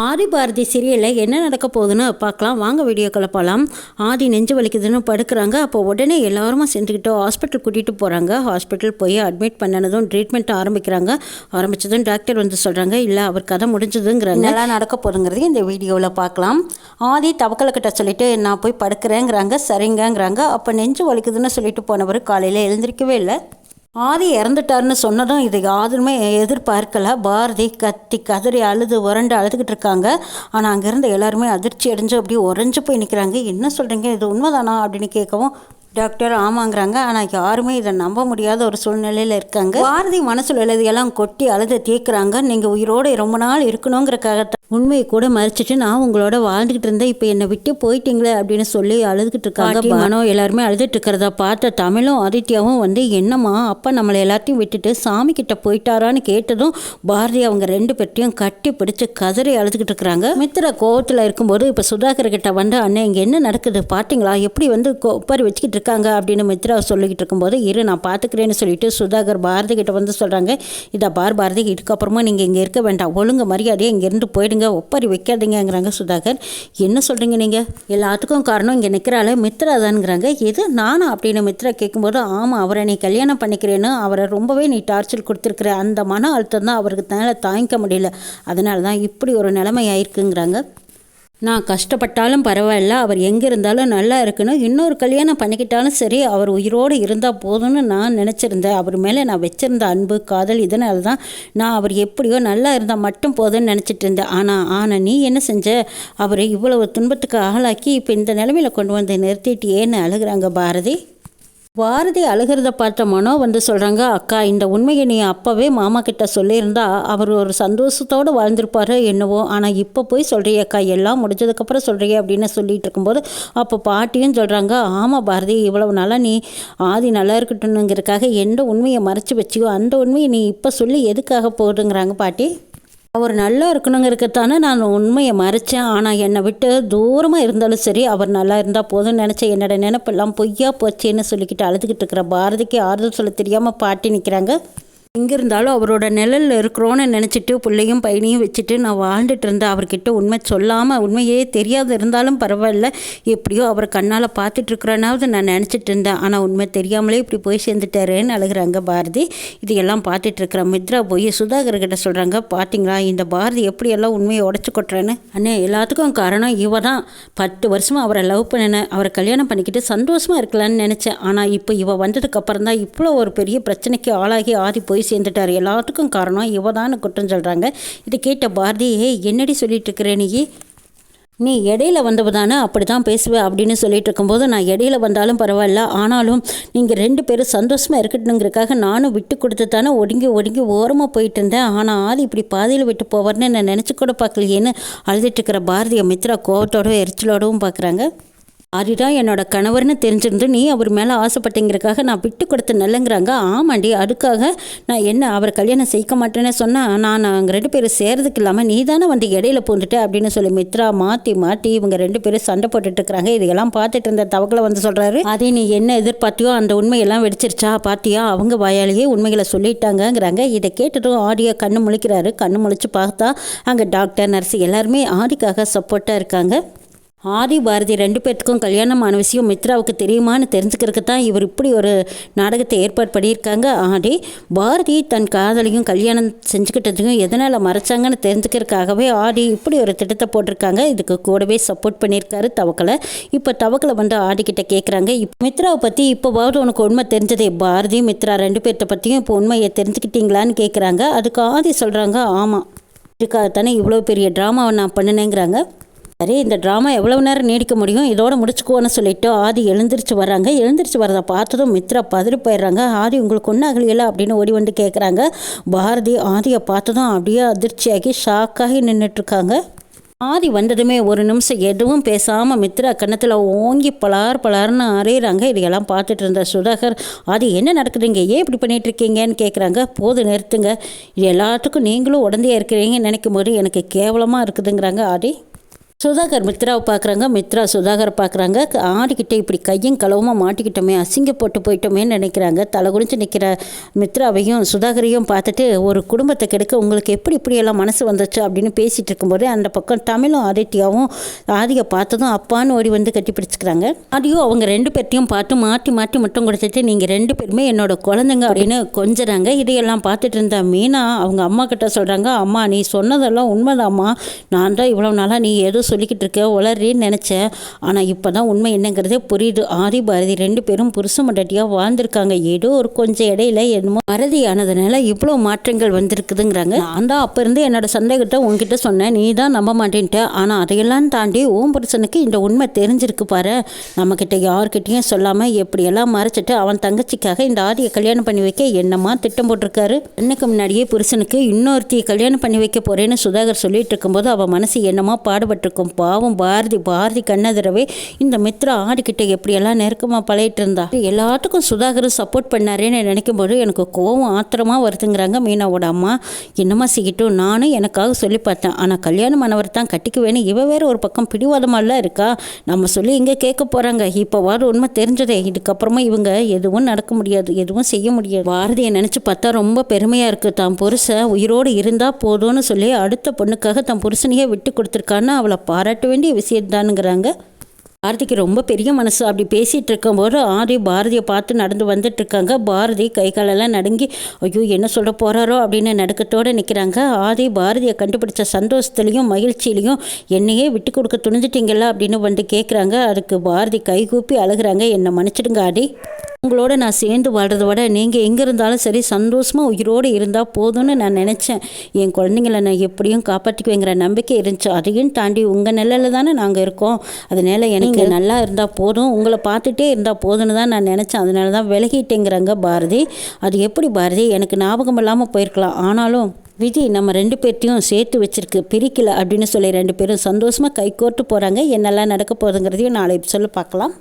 ஆதி பாரதி சீரியலில் என்ன நடக்க போகுதுன்னு பார்க்கலாம். வாங்க வீடியோக்களை போகலாம் ஆதி நெஞ்சு வலிக்குதுன்னு படுக்கிறாங்க. அப்போ உடனே எல்லாருமா சேர்ந்துக்கிட்டு ஹாஸ்பிட்டல் கூட்டிகிட்டு போகிறாங்க ஹாஸ்பிட்டல் போய் அட்மிட் பண்ணனதும் ட்ரீட்மெண்ட் ஆரம்பிக்கிறாங்க. ஆரம்பித்ததும் டாக்டர் வந்து சொல்கிறாங்க இல்லை அவர் கதை முடிஞ்சதுங்கிறாங்க. நல்லா நடக்க போகுதுங்கிறதையும் இந்த வீடியோவில் பார்க்கலாம். ஆதி தவக்கலக்கிட்ட சொல்லிட்டு நான் போய் படுக்கிறேங்கிறாங்க சரிங்கங்கிறாங்க. அப்போ நெஞ்சு வலிக்குதுன்னு சொல்லிட்டு போனவர் காலையில் எழுந்திருக்கவே இல்லை. ஆதி இறந்துட்டாருன்னு சொன்னதும் இது யாருமே எதிர்பார்க்கல. பாரதி கத்தி கதறி அழுது உரண்டு அழுதுகிட்டு இருக்காங்க. ஆனால் அங்கேருந்து எல்லாருமே அதிர்ச்சி அடைஞ்சு அப்படியே உறைஞ்சு போய் நிற்கிறாங்க என்ன சொல்கிறீங்க இது உண்மைதானா? அப்படின்னு கேட்கவும் டாக்டர் ஆமாங்கிறாங்க. ஆனால் யாருமே இதை நம்ப முடியாத ஒரு சூழ்நிலையில் இருக்காங்க. பாரதி மனசில் எழுதியெல்லாம் கொட்டி அழுது தீர்க்குறாங்க நீங்கள் உயிரோடு ரொம்ப நாள் இருக்கணுங்கிறக்காக உண்மையை கூட மறைச்சிட்டு நான் உங்களோட வாழ்ந்துகிட்டு இருந்தேன். இப்போ என்னை விட்டு போயிட்டீங்களே அப்படின்னு சொல்லி அழுதுகிட்டு இருக்காங்க. மனோ எல்லாருமே அழுதுட்டு இருக்கிறத பார்த்த தமிழும் ஆதித்யாவும் வந்து என்னம்மா அப்பா நம்மளை எல்லாத்தையும் விட்டுட்டு சாமி கிட்ட போயிட்டாரான்னு கேட்டதும் பாரதி அவங்க ரெண்டு பேர்ட்டையும் கட்டி பிடிச்சு கதறி அழுதுகிட்டு இருக்கிறாங்க. மித்திர கோவத்தில் இருக்கும்போது இப்போ சுதாகர் கிட்ட வந்து அண்ணன் இங்கே என்ன நடக்குது? பார்த்தீங்களா எப்படி வந்து கொப்பாரி வச்சுக்கிட்டு இருக்காங்க அப்படின்னு மித்ரா சொல்லிக்கிட்டு இருக்கும்போது இரு நான் பார்த்துக்கிறேன்னு சொல்லிட்டு சுதாகர் பாரதி கிட்ட வந்து சொல்கிறாங்க இதை பார் பாரதி இதுக்கப்புறமா நீங்கள் இங்கே இருக்க வேண்டாம். ஒழுங்கு மரியாதையாக இங்கேருந்து போயிடுங்க. ஒப்பாரி வைக்காதீங்கிறாங்க சுதாகர். என்ன சொல்கிறீங்க நீங்கள் எல்லாத்துக்கும் காரணம் இங்கே நிற்கிறாள் மித்ரா தானுங்கிறாங்க. எது? நானா? அப்படின்னு மித்ரா கேட்கும்போது ஆமாம் அவரை நீ கல்யாணம் பண்ணிக்கிறேன்னு அவரை ரொம்பவே நீ டார்ச்சர் கொடுத்துருக்குற. அந்த மன அழுத்தம் தான் அவருக்கு மேலே தாங்கிக்க முடியல. அதனால தான் இப்படி ஒரு நிலைமை ஆயிருக்குங்கிறாங்க நான் கஷ்டப்பட்டாலும் பரவாயில்ல அவர் எங்கே இருந்தாலும் நல்லா இருக்கணும். இன்னொரு கல்யாணம் பண்ணிக்கிட்டாலும் சரி அவர் உயிரோடு இருந்தால் போதும்னு நான் நினச்சிருந்தேன். அவர் மேலே நான் வச்சுருந்த அன்பு காதல் இதனால தான் நான் அவர் எப்படியோ நல்லா இருந்தால் மட்டும் போதும்னு நினச்சிட்டு இருந்தேன். ஆனால் ஆனால் நீ என்ன செஞ்ச? அவரை இவ்வளவு துன்பத்துக்கு ஆளாக்கி இப்போ இந்த நிலமையில கொண்டு வந்து நிறுத்திட்டு ஏன்னு அழுகிறாங்க பாரதி. பாரதி அழுகிறத பார்த்த மனோ வந்து சொல்கிறாங்க அக்கா இந்த உண்மையை நீ அப்போவே மாமா கிட்ட சொல்லியிருந்தா அவர் ஒரு சந்தோஷத்தோடு வாழ்ந்திருப்பாரு என்னவோ. ஆனால் இப்போ போய் சொல்கிறீ அக்கா எல்லாம் முடிஞ்சதுக்கப்புறம் சொல்கிறீ அப்படின்னு சொல்லிட்டு இருக்கும்போது அப்போ பாட்டியும் சொல்கிறாங்க ஆமாம் பாரதி இவ்வளவு நாளாக நீ ஆதி நல்லா இருக்கட்டும்னுங்கிறதுக்காக எந்த உண்மையை மறைச்சி வச்சியோ அந்த உண்மையை நீ இப்போ சொல்லி எதுக்காக போடுங்கிறாங்க பாட்டி? அவர் நல்லா இருக்கணுங்கிறதுக்கான நான் உண்மையை மறைச்சேன். ஆனால் என்னை விட்டு தூரமாக இருந்தாலும் சரி அவர் நல்லா இருந்தால் போதும்னு நினச்சேன். என்னோட நினப்பெல்லாம் பொய்யா போச்சேன்னு சொல்லிக்கிட்டு அழுதுகிட்டு இருக்கிற பாரதிக்கு ஆறுதல் சொல்ல தெரியாமல் பாட்டி நிற்கிறாங்க எங்கே இருந்தாலும் அவரோட நிழலில் இருக்கிறோன்னு நினச்சிட்டு பிள்ளையும் பையனையும் வச்சுட்டு நான் வாழ்ந்துட்டு இருந்தேன் அவர்கிட்ட உண்மை சொல்லாமல் உண்மையே தெரியாத இருந்தாலும் பரவாயில்ல. எப்படியோ அவர் கண்ணால் பார்த்துட்ருக்குறனாவது நான் நினச்சிட்டு இருந்தேன். ஆனால் உண்மை தெரியாமலே இப்படி போய் சேர்ந்துட்டாருன்னு அழுகிறாங்க பாரதி. இதையெல்லாம் பார்த்துட்ருக்குற மித்ரா போய் சுதாகர்கிட்ட சொல்கிறாங்க பார்த்தீங்களா இந்த பாரதி எப்படியெல்லாம் உண்மையை உடச்சி கொட்டுறேன்னு? அண்ணே எல்லாத்துக்கும் காரணம் இவ தான். பத்து வருஷமாக அவரை லவ் பண்ணினேன் அவரை கல்யாணம் பண்ணிக்கிட்டு சந்தோஷமாக இருக்கலான்னு நினச்சேன். ஆனால் இப்போ இவ வந்ததுக்கப்புறம் தான் இவ்வளோ ஒரு பெரிய பிரச்சனைக்கு ஆளாகி ஆதி போய் போய் சேர்ந்துட்டார். எல்லாத்துக்கும் காரணம் இவ தான் குற்றம் சொல்கிறாங்க இதை கேட்ட பாரதி ஏ என்னடி சொல்லிட்டு இருக்கிற நீ? நீ இடையில வந்தவ தானே அப்படி தான் பேசுவேன் அப்படின்னு சொல்லிட்டு இருக்கும்போது நான் இடையில வந்தாலும் பரவாயில்ல. ஆனாலும் நீங்கள் ரெண்டு பேரும் சந்தோஷமாக இருக்கட்டுங்கிறதுக்காக நானும் விட்டு கொடுத்து தானே ஒடுங்கி ஒடுங்கி ஓரமாக போயிட்டு இருந்தேன். ஆனால் ஆள் இப்படி பாதியில் விட்டு போவார்னு நான் நினச்சி கூட பார்க்கலையேன்னு அழுதுட்டு இருக்கிற பாரதிய மித்ரா கோவத்தோடவும் எரிச்சலோடவும் பார்க்குறாங்க. அதுதான் என்னோட கணவர்னு தெரிஞ்சிருந்து நீ அவர் மேலே ஆசைப்பட்டேங்கிறக்காக நான் விட்டு கொடுத்து நல்லங்கிறாங்க. ஆமாண்டி அதுக்காக நான் என்ன அவர் கல்யாணம் செய்ய மாட்டேன்னு சொன்னால் நான் நாங்கள் ரெண்டு பேரும் சேர்றதுக்கு இல்லாமல் நீ தானே வந்து இடையில போந்துட்டு அப்படின்னு சொல்லி மித்ரா மாற்றி மாற்றி இவங்க ரெண்டு பேரும் சண்டை போட்டுட்டு இருக்கிறாங்க. இதையெல்லாம் பார்த்துட்டு இருந்த தவக்கலை வந்து சொல்கிறாரு அதே நீ என்ன எதிர்பார்த்தியோ அந்த உண்மையெல்லாம் வெடிச்சிருச்சா? பார்த்தியா? அவங்க வாயாலேயே உண்மைகளை சொல்லிட்டாங்கங்கிறாங்க. இதை கேட்டதும் ஆடியோ கண்ணு முழிக்கிறாரு. கண்ணு முழிச்சு பார்த்தா அங்கே டாக்டர் நர்ஸ் எல்லாருமே ஆடிக்காக சப்போர்ட்டாக இருக்காங்க. ஆதி பாரதி ரெண்டு பேர்த்துக்கும் கல்யாணமான விஷயம் மித்ராவுக்கு தெரியுமான்னு தெரிஞ்சுக்கிறதுக்கு தான் இவர் இப்படி ஒரு நாடகத்தை ஏற்பாடு பண்ணியிருக்காங்க. ஆடி பாரதி தன் காதலையும் கல்யாணம் செஞ்சுக்கிட்டதையும் எதனால் மறைச்சாங்கன்னு தெரிஞ்சுக்கிறதுக்காகவே ஆடி இப்படி ஒரு திட்டத்தை போட்டிருக்காங்க. இதுக்கு கூடவே சப்போர்ட் பண்ணியிருக்காரு தவக்கலை. இப்போ தவக்கலை வந்து ஆடிக்கிட்ட கேட்குறாங்க இப்போ மித்ராவை பற்றி இப்போவாவது உனக்கு உண்மை தெரிஞ்சதே? பாரதி மித்ரா ரெண்டு பேர்த்த பற்றியும் இப்போ உண்மையை தெரிஞ்சுக்கிட்டீங்களான்னு கேட்குறாங்க அதுக்கு ஆதி சொல்கிறாங்க ஆமாம் இதுக்காகத்தானே இவ்வளோ பெரிய ட்ராமாவை நான் பண்ணினேங்கிறாங்க. சரி இந்த ட்ராமா எவ்வளவு நேரம் நீடிக்க முடியும்? இதோட முடிச்சுக்கோன்னு சொல்லிட்டு ஆதி எழுந்திரிச்சு வர்றாங்க. எழுந்திரிச்சு வரதை பார்த்ததும் மித்ரா பதறி போயிடுறாங்க. ஆதி உங்களுக்கு ஒன்றும் ஒன்றாகலையில அப்படின்னு ஓடி வந்து கேட்குறாங்க பாரதி ஆதியை பார்த்ததும் அப்படியே அதிர்ச்சியாகி ஷாக்காகி நின்றுட்டுருக்காங்க ஆதி வந்ததுமே ஒரு நிமிஷம் எதுவும் பேசாமல் மித்ரா கன்னத்தில் ஓங்கி பலார் பலார்னு அறையிறாங்க. இதையெல்லாம் பார்த்துட்டு இருந்த சுதாகர் ஆதி என்ன நடக்குதுங்க? ஏன் இப்படி பண்ணிட்டு இருக்கீங்கன்னு கேட்குறாங்க போது நிறுத்துங்க. இது எல்லாத்துக்கும் நீங்களும் உடந்தையாக இருக்கிறீங்கன்னு நினைக்கும் போது எனக்கு கேவலமாக இருக்குதுங்கிறாங்க ஆதி. சுதாகர் மித்ராவை பார்க்குறாங்க. மித்ரா சுதாகரை பார்க்குறாங்க. ஆடிக்கிட்டே இப்படி கையும் களவுமாக மாட்டிக்கிட்டோமே அசிங்கப்பட்டு போயிட்டோமேன்னு நினைக்கிறாங்க. தலை குடிஞ்சு நிற்கிற மித்ராவையும் சுதாகரையும் பார்த்துட்டு ஒரு குடும்பத்தை கெடுக்க உங்களுக்கு எப்படி இப்படியெல்லாம் மனசு வந்துச்சு அப்படின்னு பேசிகிட்டு இருக்கும்போது அந்த பக்கம் தமிழும் ஆதித்யாவும் ஆதியை பார்த்ததும் அப்பான்னு ஓடி வந்து கட்டி பிடிச்சிக்கிறாங்க. ஆதியும் அவங்க ரெண்டு பேர்த்தையும் பார்த்து மாற்றி மாற்றி மட்டும் கொடுத்துட்டு நீங்கள் ரெண்டு பேருமே என்னோட குழந்தைங்க அப்படின்னு கொஞ்சறாங்க. இதையெல்லாம் பார்த்துட்டு இருந்த மீனா அவங்க அம்மா கிட்ட சொல்கிறாங்க அம்மா நீ சொன்னதெல்லாம் உண்மைதாம்மா. நான் தான் இவ்வளோ நாளாக நீ எதுவும் சொல்லிக்கிட்டு இருக்க உளறேன்னு நினச்சேன் ஆனால் இப்போ தான் உண்மை என்னங்கிறதே புரியுது. ஆதி பாரதி ரெண்டு பேரும் புருஷ மண்டட்டியாக வாழ்ந்திருக்காங்க. ஏதோ ஒரு கொஞ்சம் இடையில என்னமோ மறதி ஆனதுனால இவ்வளோ மாற்றங்கள் வந்திருக்குதுங்கிறாங்க. நான் தான் அப்போ இருந்து என்னோட சந்தேகத்தை உங்ககிட்ட சொன்னேன். நீ தான் நம்ப மாட்டேன்ட்ட. ஆனால் அதையெல்லாம் தாண்டி ஓம் புருஷனுக்கு இந்த உண்மை தெரிஞ்சிருக்கு பாரு. நம்மக்கிட்ட யார்கிட்டையும் சொல்லாமல் எப்படியெல்லாம் மறைச்சிட்டு அவன் தங்கச்சிக்காக இந்த ஆதியை கல்யாணம் பண்ணி வைக்க என்னமா திட்டம் போட்டிருக்காரு? அன்னைக்கு முன்னாடியே புருஷனுக்கு இன்னொருத்தியை கல்யாணம் பண்ணி வைக்க போறேன்னு சுதாகர் சொல்லிட்டு இருக்கும்போது அவள் மனசு என்னமா பாடுபட்டிருக்கும். பாவம் பாரதி பாரதி கண்ணதிரவே இந்த மித்ரா ஆடிக்கிட்ட எப்படியெல்லாம் நெருக்கமாக பழகிட்டு இருந்தா எல்லாத்துக்கும் சுதாகர் சப்போர்ட் பண்ணாரேன்னு நினைக்கும் போது எனக்கு கோவம் ஆத்திரமா வருதுங்கிறாங்க மீனாவோட அம்மா. என்னம்மா செய்யட்டும் நானும் எனக்காக சொல்லி பார்த்தேன். ஆனால் கல்யாணம் ஆனவர் தான் கட்டிக்குவேன்னு இவ வேற ஒரு பக்கம் பிடிவாதமாலாம் இருக்கா? நம்ம சொல்லி இங்கே கேட்க போகிறாங்க இப்போ வாரு உண்மை தெரிஞ்சதே. இதுக்கப்புறமா இவங்க எதுவும் நடக்க முடியாது எதுவும் செய்ய முடியாது. பாரதியை நினச்சி பார்த்தா ரொம்ப பெருமையாக இருக்குது தான் புருஷன் உயிரோடு இருந்தால் போதும்னு சொல்லி அடுத்த பொண்ணுக்காக தன் புருஷனையே விட்டு கொடுத்துருக்கான்னு அவளை பாராட்ட வேண்டிய விஷயம்தானுங்கிறாங்க பாரதிக்கு ரொம்ப பெரிய மனசு. அப்படி பேசிகிட்டு இருக்கும்போது ஆதி பாரதியை பார்த்து நடந்து வந்துட்டுருக்காங்க பாரதி கை காலெல்லாம் நடுங்கி ஐயோ என்ன சொல்ல போகிறாரோ அப்படின்னு நடுக்கத்தோடு நிற்கிறாங்க ஆதி பாரதியை கண்டுபிடிச்ச சந்தோஷத்துலேயும் மகிழ்ச்சியிலையும் என்னையே விட்டு கொடுக்க துணிஞ்சிட்டிங்களா? அப்படின்னு வந்து கேட்குறாங்க அதுக்கு பாரதி கைகூப்பி அழுகிறாங்க. என்னை மன்னிச்சிடுங்க ஆதி. உங்களோட நான் சேர்ந்து வாழ்கிறத விட நீங்கள் எங்கே இருந்தாலும் சரி சந்தோஷமாக உயிரோடு இருந்தால் போதும்னு நான் நினச்சேன். என் குழந்தைங்கள நான் எப்படியும் காப்பாற்றிக்குவேங்கிற நம்பிக்கை இருந்துச்சு. அதையும் தாண்டி உங்கள் நிலையில் தானே நாங்கள் இருக்கோம். அதனால் எனக்கு நல்லா இருந்தால் போதும். உங்களை பார்த்துட்டே இருந்தால் போதும்னு தான் நான் நினச்சேன். அதனால தான் விலகிட்டேங்கிறாங்க பாரதி. அது எப்படி பாரதி? எனக்கு ஞாபகம் இல்லாமல் போயிருக்கலாம். ஆனாலும் விதி நம்ம ரெண்டு பேர்த்தையும் சேர்த்து வச்சிருக்கு. பிரிக்கல அப்படின்னு சொல்லி ரெண்டு பேரும் சந்தோஷமாக கைகோர்த்து போகிறாங்க என்னெல்லாம் நடக்க போகுதுங்கிறதையும் நாளை சொல்ல பார்க்கலாம்.